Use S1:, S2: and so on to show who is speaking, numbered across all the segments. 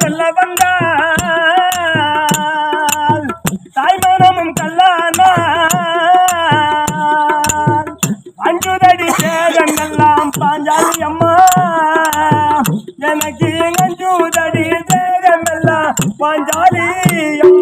S1: சொல்ல வந்தால் தாய்மரமும் கல்லானால் அஞ்சுதடி பேரங்கெல்லாம் பாஞ்சாலி அம்மா. எனக்கு அஞ்சுதடி பேரங்கெல்லாம் பாஞ்சாலி அம்மா.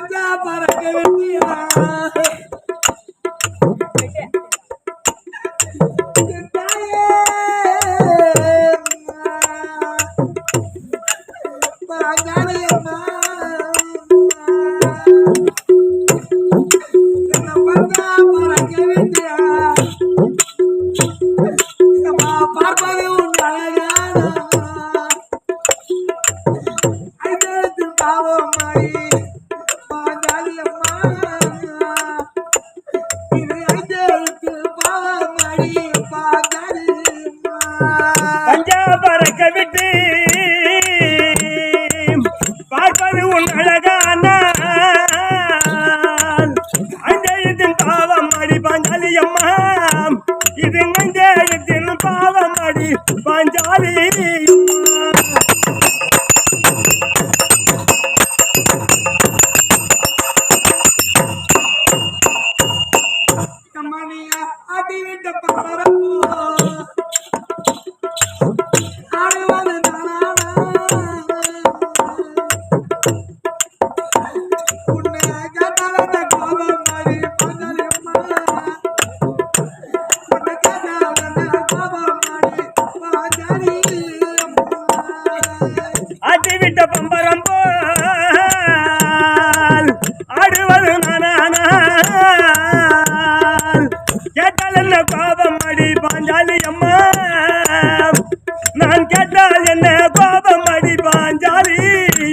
S1: மஞ்சா
S2: பறக்க வெட்டியா Bye. பஞ்சா
S1: பறக்க விட்டு பார்ப்பது உன் அழகான அஞ்செழுத்தின் பாவம் அடி பஞ்சாலி அம்மா. இது நஞ்செழுத்தின் பாவம் அடி Panchali Money ti, vente a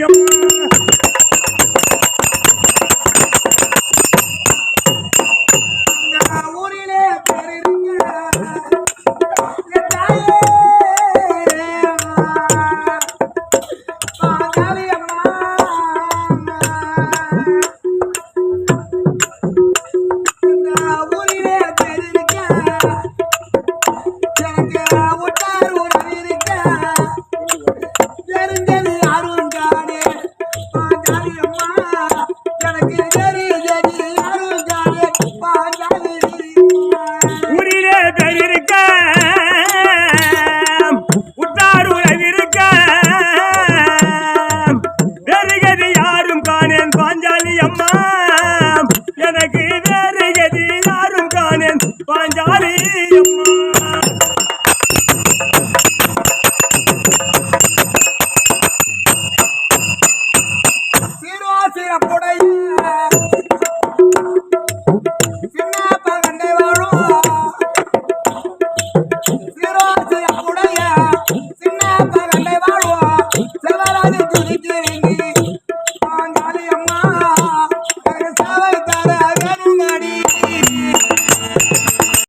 S1: Freedom.